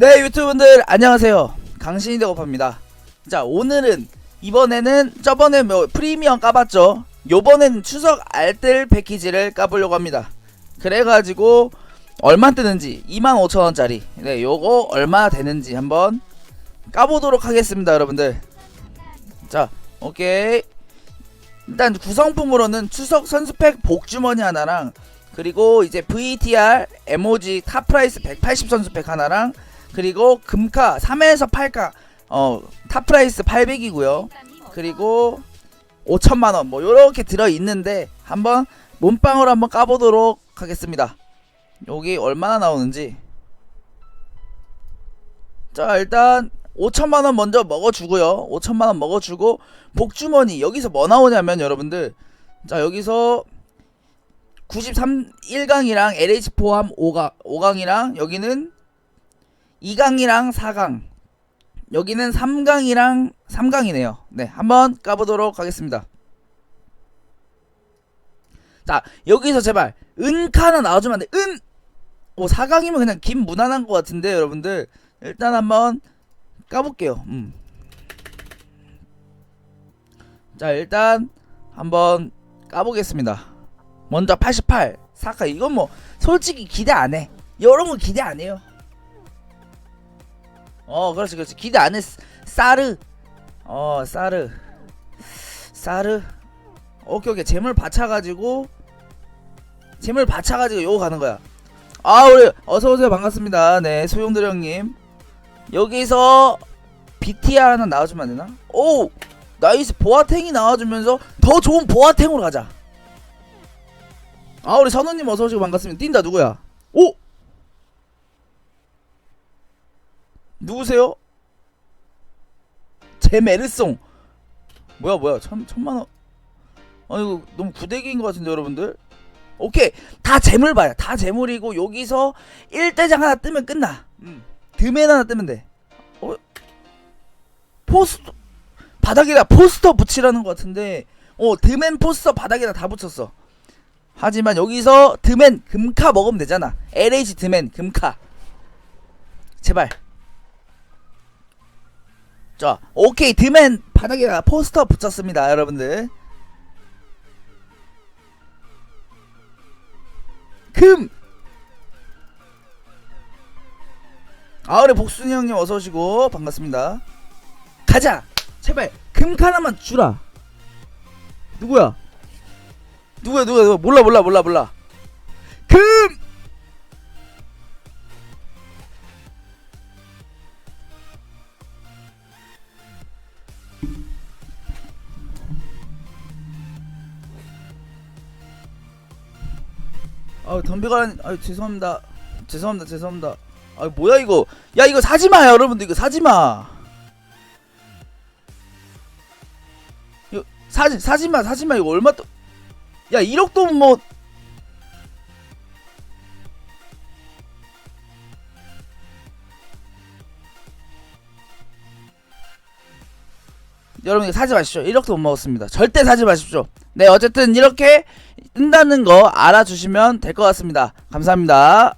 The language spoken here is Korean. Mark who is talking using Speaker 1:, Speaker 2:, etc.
Speaker 1: 네 유튜브분들 안녕하세요. 강신이 대고파입니다. 자 오늘은 이번에는 저번에 뭐 프리미엄 까봤죠? 요번엔 추석 알뜰 패키지를 까보려고 합니다. 그래가지고 얼마 뜨는지 25,000원짜리. 네 요거 얼마 되는지 한번 까보도록 하겠습니다 여러분들. 자 오케이. 일단 구성품으로는 추석 선수팩 복주머니 하나랑 그리고 이제 VTR 에모지 탑프라이스 180 선수팩 하나랑 그리고 금카 3에서 8가 어 탑프라이스 800이고요. 그리고 5천만 원 뭐 요렇게 들어 있는데 한번 몸빵으로 한번 까보도록 하겠습니다. 여기 얼마나 나오는지. 자 일단 5천만 원 먼저 먹어 주고요. 5천만 원 먹어 주고 복주머니 여기서 뭐 나오냐면 여러분들 자 여기서 93 1강이랑 LH 포함 5강 5강이랑 여기는 2강이랑 4강. 여기는 3강이랑 3강이네요. 네 한번 까보도록 하겠습니다. 자 여기서 제발 은카 하나 나와주면 안돼? 은! 오 4강이면 그냥 김 무난한 것 같은데 여러분들. 일단 한번 까볼게요. 음. 자 일단 한번 까보겠습니다. 먼저 88 사카. 이건 뭐 솔직히 기대 안해. 거 기대 안 해요 어 그렇지 그렇지. 기대 안해 사르 어 사르 사르 오케이 오케이. 재물 받쳐가지고 재물 받쳐가지고 요거 가는 거야. 아 우리 어서오세요. 반갑습니다. 네 소용들 형님. 여기서 BTR 하나 나와주면 안 되나? 오! 나이스. 보아탱이 나와주면서 더 좋은 보아탱으로 가자. 아 우리 선우님 어서오시고 반갑습니다. 뛴다. 누구야? 오 누구세요? 제메르송. 뭐야 뭐야 천, 천만원. 아 이거 너무 구대기인 것 같은데 여러분들? 오케이. 다 재물 봐요. 다 재물이고 여기서 1대장 하나 뜨면 끝나. 음. 드맨 하나 뜨면 돼. 어? 포스터 바닥에다 포스터 붙이라는 것 같은데 어 드맨 포스터 바닥에다 다 붙였어. 하지만 여기서 드맨 금카 먹으면 되잖아. LH 드맨 금카. 제발 자 오케이 드맨 바닥에다 포스터 붙였습니다 여러분들. 금! 아 우리 복순이 형님 어서 오시고 반갑습니다. 가자! 제발 금카 하나만 주라. 누구야 누구야? 누구야 누구야? 몰라 몰라 몰라 몰라 아 덤비가 아 죄송합니다. 죄송합니다. 죄송합니다. 아 뭐야 이거? 야 이거 사지마 여러분들. 이거 사지마. 이거 사지 사지마 사지마. 이거 얼마 또 야 1억도 뭐. 여러분 사지 마십시오. 1억도 못 먹었습니다. 절대 사지 마십시오. 네 어쨌든 이렇게 뜬다는 거 알아주시면 될 것 같습니다. 감사합니다